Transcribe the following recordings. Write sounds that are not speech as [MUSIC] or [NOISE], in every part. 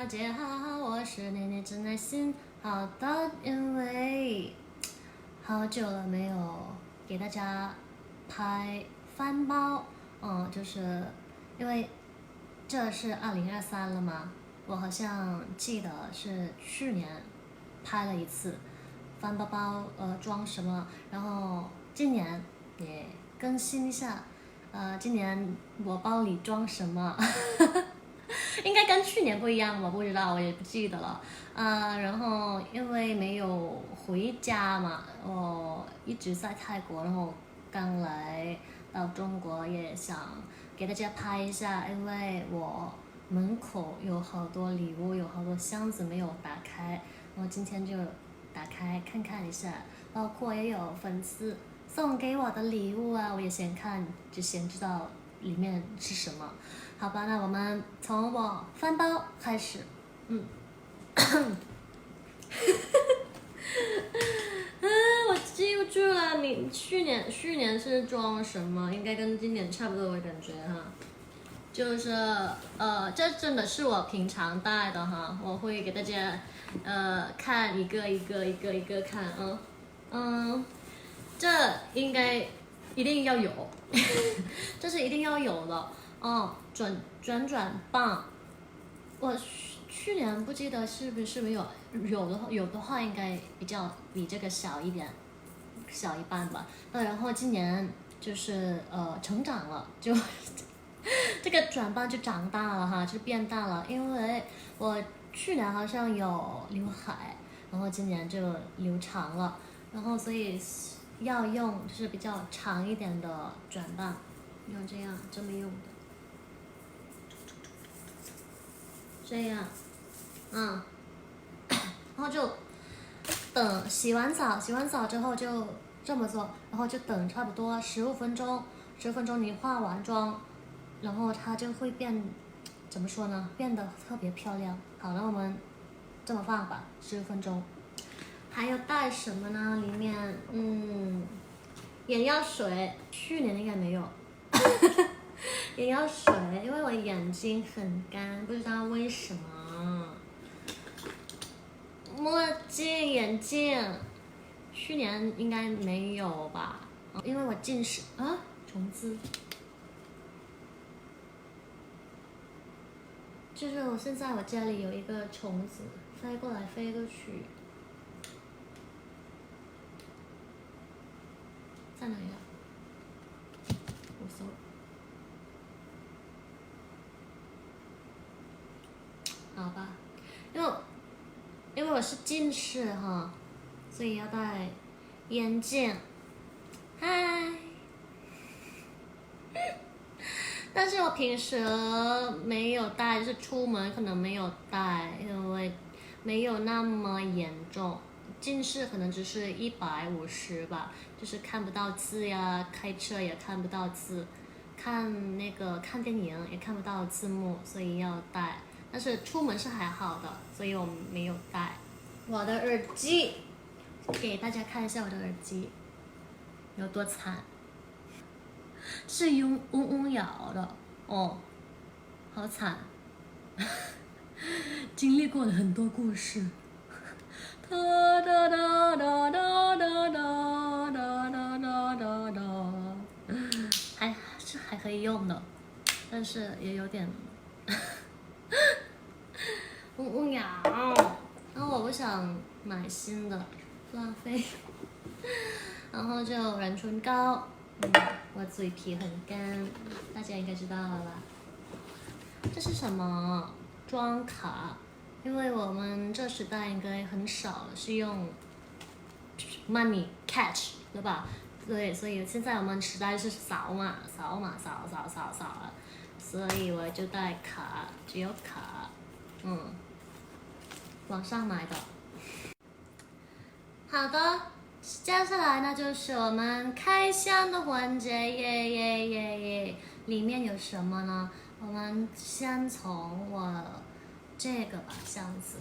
大家好，我是念念真耐心。好的，因为好久了没有给大家拍翻包，嗯，就是因为这是二零二三了嘛，我好像记得是去年拍了一次翻包包，呃，装什么，然后今年也更新一下，呃，今年我包里装什么。应该跟去年不一样，吧不知道，我也不记得了。啊，然后因为没有回家嘛，我一直在泰国，然后刚来到中国，也想给大家拍一下，因为我门口有好多礼物，有好多箱子没有打开，我今天就打开看看一下，包括也有粉丝送给我的礼物啊，我也先看，就先知道里面是什么。好吧，那我们从我翻包开始，嗯，嗯，[LAUGHS] 我记不住了，你去年去年是装什么？应该跟今年差不多我感觉哈，就是呃，这真的是我平常带的哈，我会给大家呃看一个一个一个一个看啊，嗯，这应该一定要有，[LAUGHS] 这是一定要有的。哦，转转转棒，我去年不记得是不是没有，有的有的话应该比较比这个小一点，小一半吧。那，然后今年就是呃成长了，就 [LAUGHS] 这个转棒就长大了哈，就变大了。因为我去年好像有刘海，然后今年就留长了，然后所以要用就是比较长一点的转棒，用这样这么用的。这样，嗯，然后就等洗完澡，洗完澡之后就这么做，然后就等差不多十五分钟，十五分钟你化完妆，然后它就会变，怎么说呢？变得特别漂亮。好了，我们这么放吧，十五分钟。还有带什么呢？里面，嗯，眼药水，去年应该没有。[LAUGHS] 眼药水，因为我眼睛很干，不知道为什么。墨镜、眼镜，去年应该没有吧？因为我近视啊，虫子。就是我现在我家里有一个虫子，飞过来飞过去，我搜。好吧，因为因为我是近视哈，所以要戴眼镜。嗨，[LAUGHS] 但是我平时没有戴，就是出门可能没有戴，因为没有那么严重。近视可能只是一百五十吧，就是看不到字呀，开车也看不到字，看那个看电影也看不到字幕，所以要戴。但是出门是还好的，所以我没有带我的耳机，给大家看一下我的耳机有多惨，是嗡嗡嗡摇的哦，好惨，[LAUGHS] 经历过了很多故事，哒哒哒哒哒哒哒哒哒哒哒，还是还可以用的，但是也有点。嗡嗡痒，然后我不想买新的，浪费。[LAUGHS] 然后就软唇膏，嗯，我嘴皮很干，大家应该知道了吧？这是什么？装卡，因为我们这时代应该很少是用 money catch 对吧？对，所以现在我们时代是扫码，扫码，扫扫扫扫了。所以我就带卡，只有卡，嗯，网上买的。好的，接下来呢就是我们开箱的环节，耶耶耶耶！里面有什么呢？我们先从我这个吧，箱子，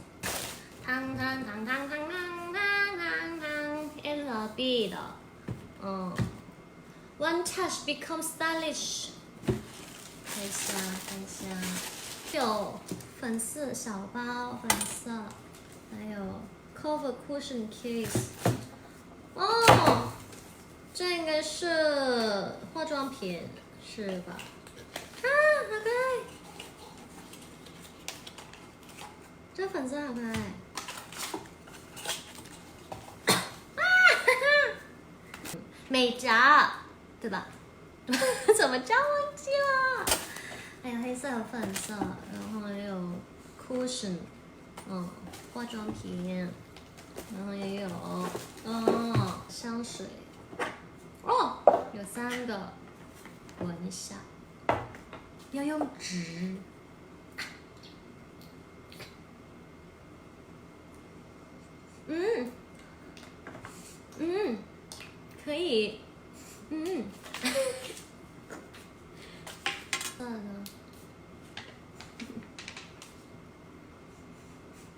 当当当当当当当当，LB 的，嗯，One touch becomes stylish。看一下，看一下，有粉色小包，粉色，还有 cover cushion case。哦，这应该是化妆品，是吧？啊，好可爱！这粉色好可爱。美甲，对吧？[LAUGHS] 怎么叫忘记了？还有黑色和粉色，然后还有 cushion，嗯，化妆品，然后也有，哦，香水，哦，有三个，闻一下，要用纸，嗯，嗯，可以，嗯。色呢？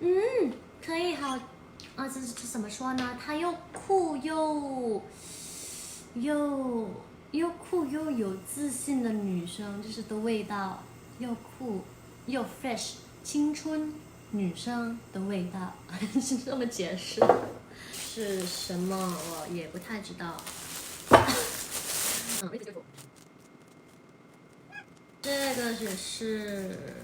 嗯，可以好，啊，这这怎么说呢？它又酷又又又酷又有自信的女生，就是的味道，又酷又 fresh，青春女生的味道，[LAUGHS] 是这么解释？是什么？我也不太知道。[LAUGHS] 这个只是，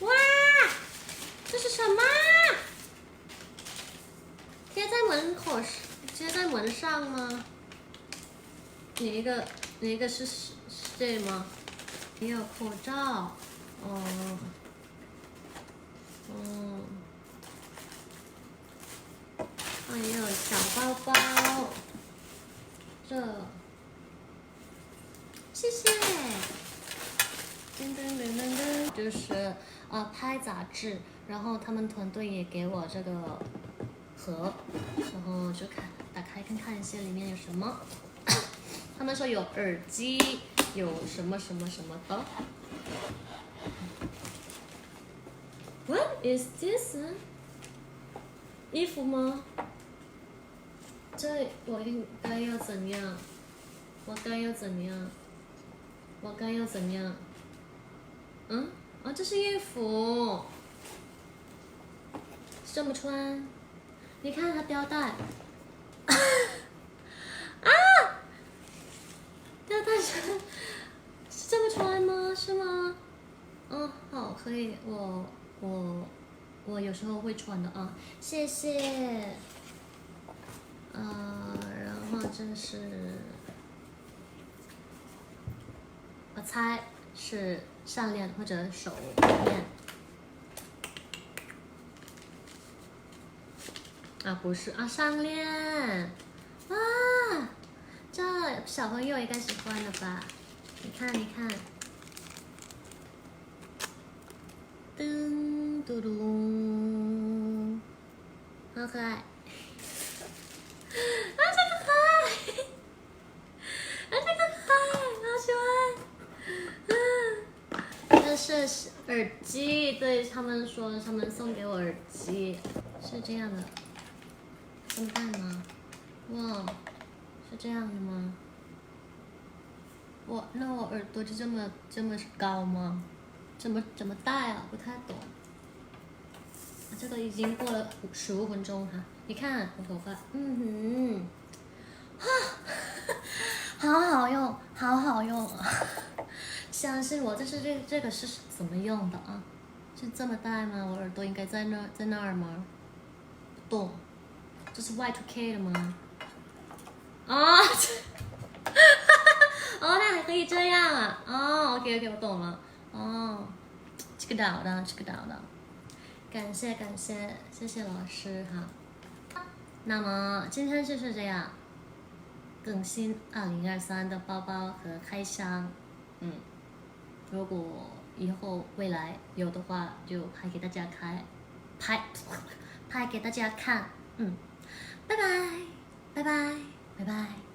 哇，这是什么？贴在门口是贴在门上吗？哪一个哪一个是是这吗？也有口罩，哦，哦，还有小包包。这，谢谢。噔噔噔噔噔，就是啊拍杂志，然后他们团队也给我这个盒，然后就看打开看看一些里面有什么。[COUGHS] 他们说有耳机，有什么什么什么的。What is this？衣服吗？这我应该要怎样？我该要怎样？我该要怎样？嗯？啊，这是衣服，这么穿？你看它吊带。啊！吊带是是这么穿吗？是吗？嗯，所，以，我我我有时候会穿的啊，谢谢。呃，然后这是，我猜是项链或者手链。啊，不是啊，项链。啊，这小朋友应该喜欢的吧？你看，你看。噔嘟嘟，好可爱。啊，这个可爱！啊，这个可爱，好喜欢。嗯，这是耳机，对他们说，他们送给我耳机，是这样的，这么戴吗？哇，是这样的吗？哇，那我耳朵就这么这么高吗？怎么怎么戴啊？不太懂。这个已经过了十五分钟哈。你看我头发，嗯哼，啊，好好用，好好用，[LAUGHS] 相信我，这是这这个是怎么用的啊？是这么戴吗？我耳朵应该在那在那儿吗？不动，这是 y to k 的吗？啊，哈哈哈，哦，那还可以这样啊？哦，OK OK，我懂了，哦，这个岛的，这个岛的，感谢感谢，谢谢老师哈。那么今天就是这样，更新二零二三的包包和开箱，嗯，如果以后未来有的话，就拍给大家开，拍，[LAUGHS] 拍给大家看，嗯，拜拜，拜拜，拜拜。